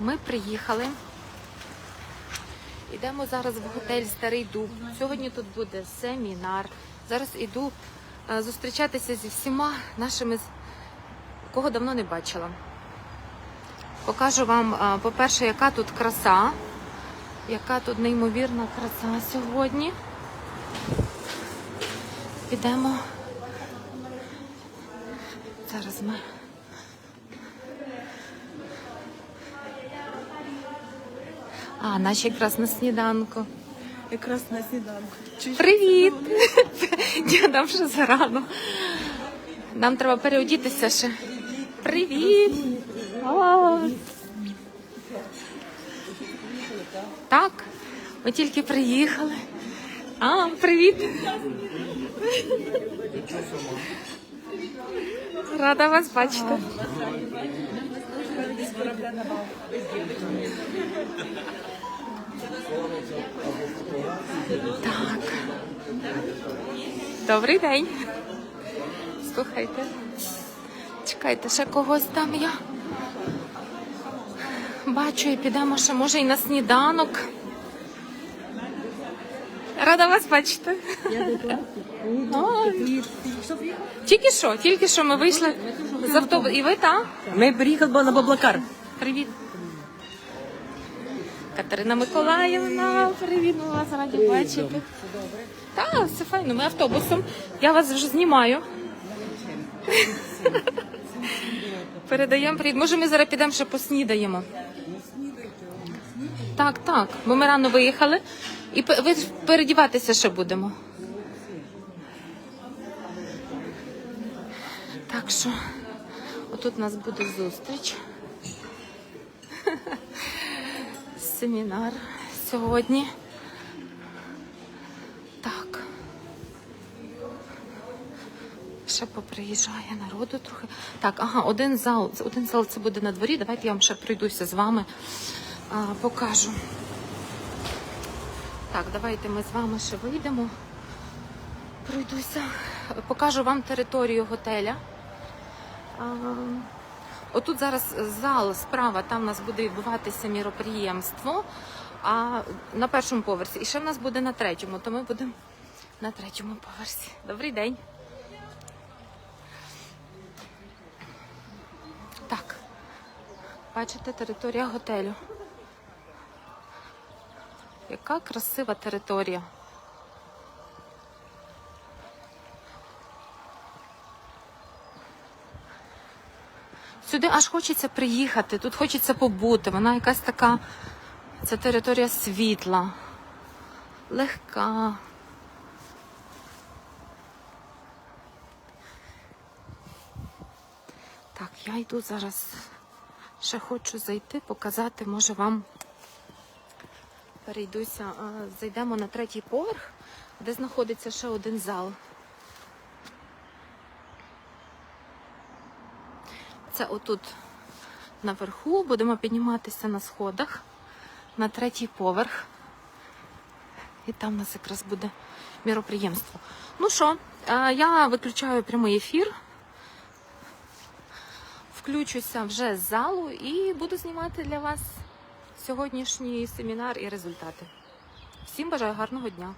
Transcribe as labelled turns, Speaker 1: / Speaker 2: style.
Speaker 1: Ми приїхали. Йдемо зараз в готель Старий Дуб. Сьогодні тут буде семінар. Зараз іду е, зустрічатися зі всіма нашими, кого давно не бачила. Покажу вам, е, по-перше, яка тут краса, яка тут неймовірна краса сьогодні. Підемо. Зараз ми. А, наші якраз на сніданку.
Speaker 2: Якраз на сніданку. Чуть
Speaker 1: Привіт! Я нам вже зарано. Нам треба переодітися ще. Привіт! О! Так, ми тільки приїхали. А, привіт! Рада вас бачити. Так. Добрий день. Слухайте. Чекайте, ще когось там я. Бачу, і підемо ще, може, і на сніданок. Рада вас бачити. Тільки що, тільки що ми вийшли з автобусу. І ви там?
Speaker 2: Ми приїхали на Баблакар.
Speaker 1: Привіт. Катерина Миколаївна, привіт, ми вас раді бачити. Так, все файно, ми автобусом. Я вас вже знімаю. Передаємо привіт. Може, ми зараз підемо ще поснідаємо. Так, так, бо ми рано виїхали. І ви передіватися ще будемо. Так що, отут у нас буде зустріч. Семінар сьогодні. Так. Ще поприїжджає народу трохи. Так, ага, один зал. Один зал це буде на дворі. Давайте я вам ще пройдуся з вами, а, покажу. Так, давайте ми з вами ще вийдемо. Пройдуся. Покажу вам територію готеля. А, Отут зараз зал справа, там у нас буде відбуватися міроприємство, а на першому поверсі. І ще в нас буде на третьому, то ми будемо на третьому поверсі. Добрий день. Так. Бачите, територія готелю. Яка красива територія. Сюди аж хочеться приїхати, тут хочеться побути. Вона якась така. Це територія світла, легка. Так, я йду зараз. Ще хочу зайти, показати, може вам перейдуся. Зайдемо на третій поверх, де знаходиться ще один зал. Це отут наверху. Будемо підніматися на сходах на третій поверх. І там у нас якраз буде міроприємство. Ну що, е, я виключаю прямий ефір. Включуся вже з залу і буду знімати для вас сьогоднішній семінар і результати. Всім бажаю гарного дня!